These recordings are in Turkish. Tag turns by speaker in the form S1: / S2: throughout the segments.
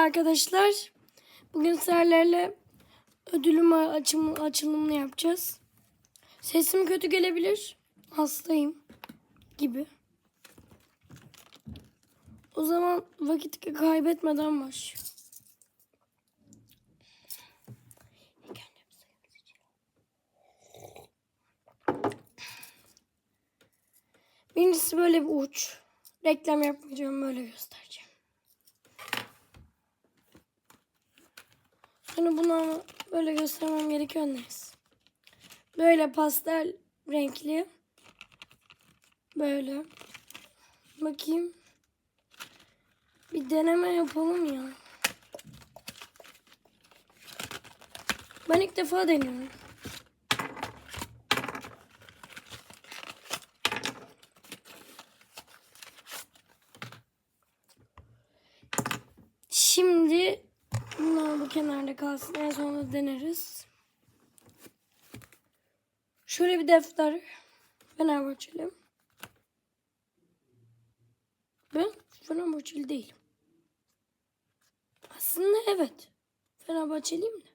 S1: arkadaşlar. Bugün sizlerle ödülüm açım, açılımını yapacağız. Sesim kötü gelebilir. Hastayım gibi. O zaman vakit kaybetmeden baş. Birincisi böyle bir uç. Reklam yapmayacağım böyle göstereceğim. Bunu ama böyle göstermem gerekiyor neyse. Böyle pastel renkli. Böyle. Bakayım. Bir deneme yapalım ya. Ben ilk defa deniyorum. Şimdi kenarda kalsın. En sonunda deneriz. Şöyle bir defter. Fenerbahçeli. Ben Fenerbahçeli değilim. Aslında evet. Fenerbahçeliyim de.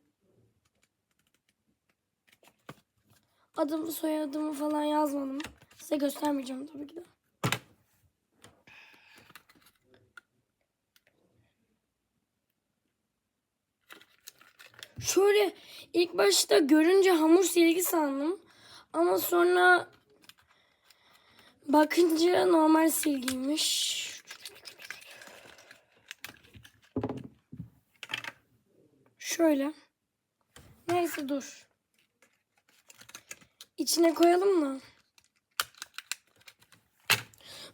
S1: Adımı soyadımı falan yazmadım. Size göstermeyeceğim tabii ki de. Şöyle ilk başta görünce hamur silgi sandım. Ama sonra bakınca normal silgiymiş. Şöyle. Neyse dur. İçine koyalım mı?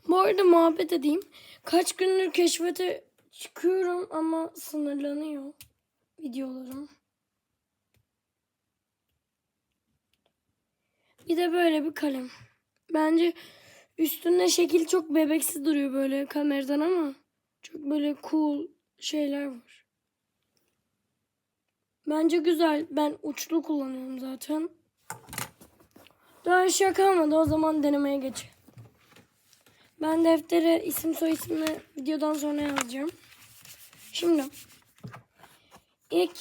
S1: Bu arada muhabbet edeyim. Kaç gündür keşfete çıkıyorum ama sınırlanıyor videolarım. Bir de böyle bir kalem. Bence üstünde şekil çok bebeksi duruyor böyle kameradan ama çok böyle cool şeyler var. Bence güzel. Ben uçlu kullanıyorum zaten. Daha aşağı kalmadı. O zaman denemeye geç. Ben deftere isim soy isimle videodan sonra yazacağım. Şimdi ilk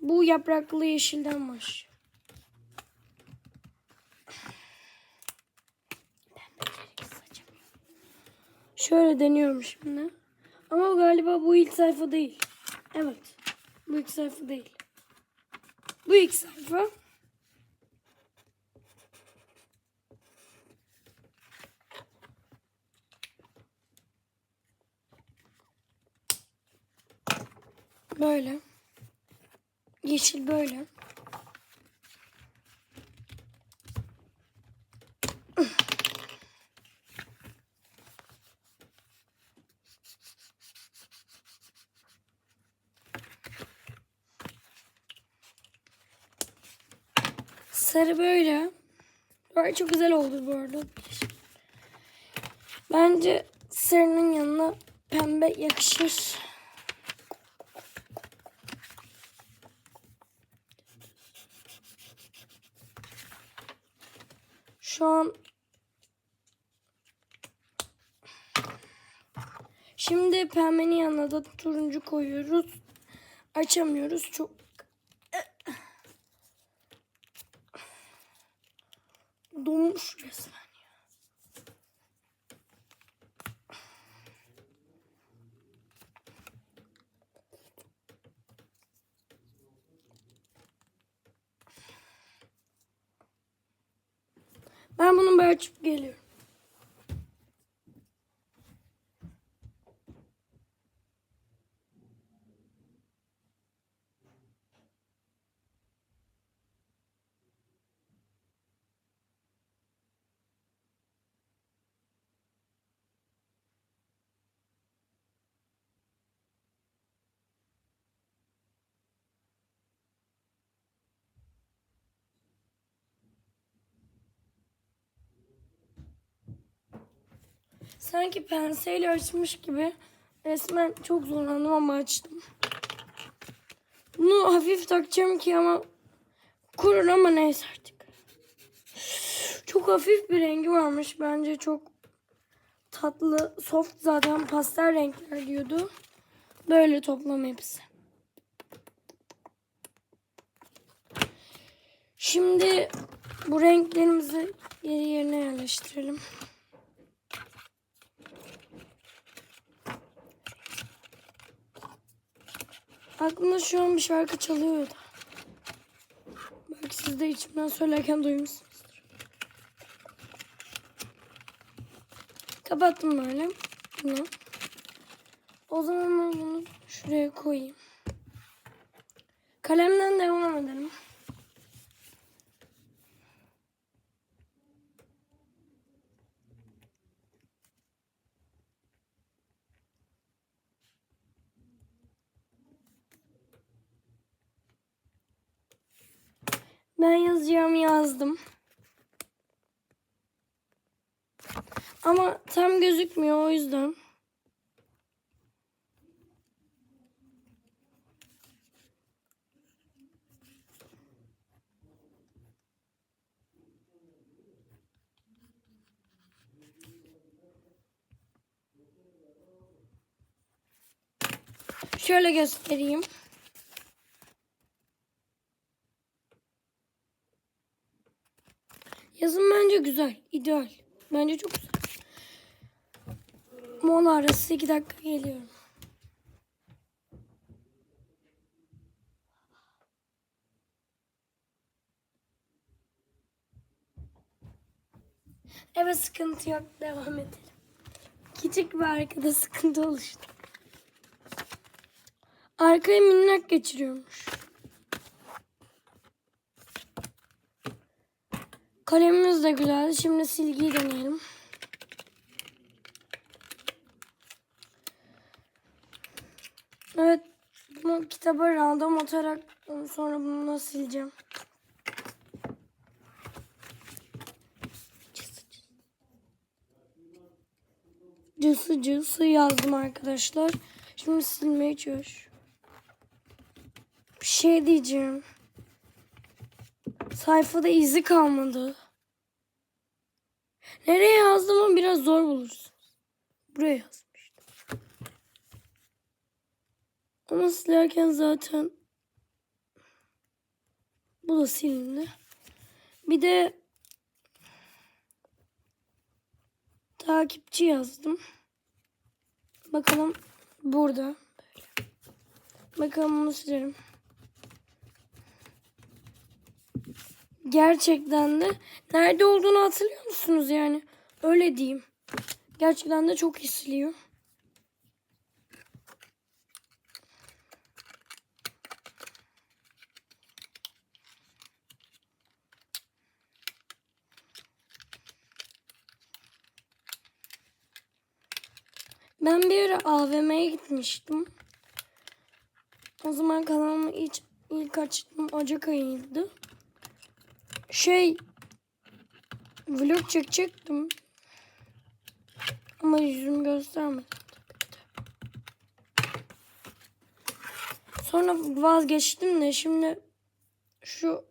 S1: bu yapraklı yeşilden baş. Şöyle deniyorum şimdi. Ama galiba bu ilk sayfa değil. Evet. Bu ilk sayfa değil. Bu ilk sayfa. Böyle. Yeşil böyle. Sarı böyle. Böyle çok güzel oldu bu arada. Bence sarının yanına pembe yakışır. Şu an Şimdi pembenin yanına da turuncu koyuyoruz. Açamıyoruz. Çok ya. Ben bunu böyle açıp geliyorum. Sanki penseyle açmış gibi resmen çok zorlandım ama açtım. Bunu hafif takacağım ki ama kurur ama neyse artık. Çok hafif bir rengi varmış. Bence çok tatlı, soft zaten pastel renkler diyordu. Böyle toplam hepsi. Şimdi bu renklerimizi yeri yerine yerleştirelim. Aklımda şu an bir şarkı çalıyor da. Belki siz de içimden söylerken duymuşsunuzdur. Kapattım böyle. Bunu. O zaman ben bunu şuraya koyayım. Kalemden devam edelim. Ben yazacağımı yazdım. Ama tam gözükmüyor o yüzden. Şöyle göstereyim. Yazım bence güzel, ideal. Bence çok güzel. Mola arası 2 dakika geliyorum. Evet sıkıntı yok. Devam edelim. Küçük bir arkada sıkıntı oluştu. Arkaya minnak geçiriyormuş. Kalemimiz de güzel. Şimdi silgiyi deneyelim. Evet. Bunu kitaba random atarak sonra bunu sileceğim. Cısı cısı yazdım arkadaşlar. Şimdi silmeye çalış. Bir şey diyeceğim. Sayfada izi kalmadı. Nereye yazdığımı biraz zor bulursunuz. Buraya yazmıştım. Ama silerken zaten bu da silindi. Bir de takipçi yazdım. Bakalım burada. Bakalım bunu silerim. Gerçekten de nerede olduğunu hatırlıyor musunuz yani? Öyle diyeyim. Gerçekten de çok hisliyor. Ben bir ara AVM'ye gitmiştim. O zaman kanalımı ilk, ilk açtım Ocak ayıydı şey vlog çekecektim. Ama yüzümü göstermedim. Sonra vazgeçtim de şimdi şu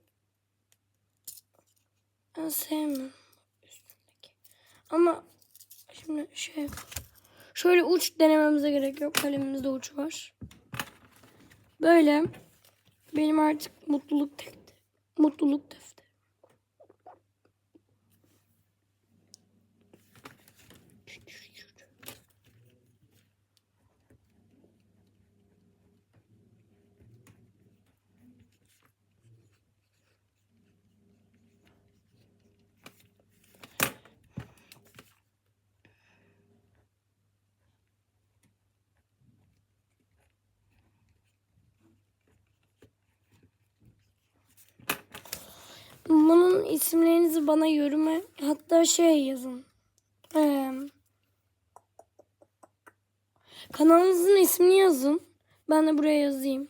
S1: ben sevmiyorum üstündeki. Ama şimdi şey şöyle uç denememize gerek yok. Kalemimizde uç var. Böyle benim artık mutluluk tekti. Mutluluk defteri. Bunun isimlerinizi bana yoruma hatta şey yazın. Ee, kanalınızın ismini yazın. Ben de buraya yazayım.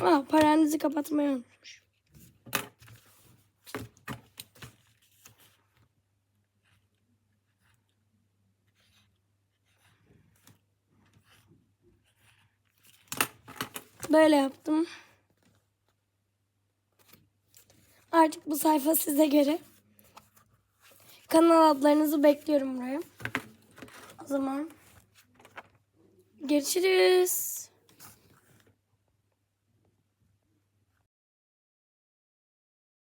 S1: Aa, parantezi kapatmayı unutmuş. Böyle yaptım. Artık bu sayfa size göre. Kanal adlarınızı bekliyorum buraya. O zaman görüşürüz.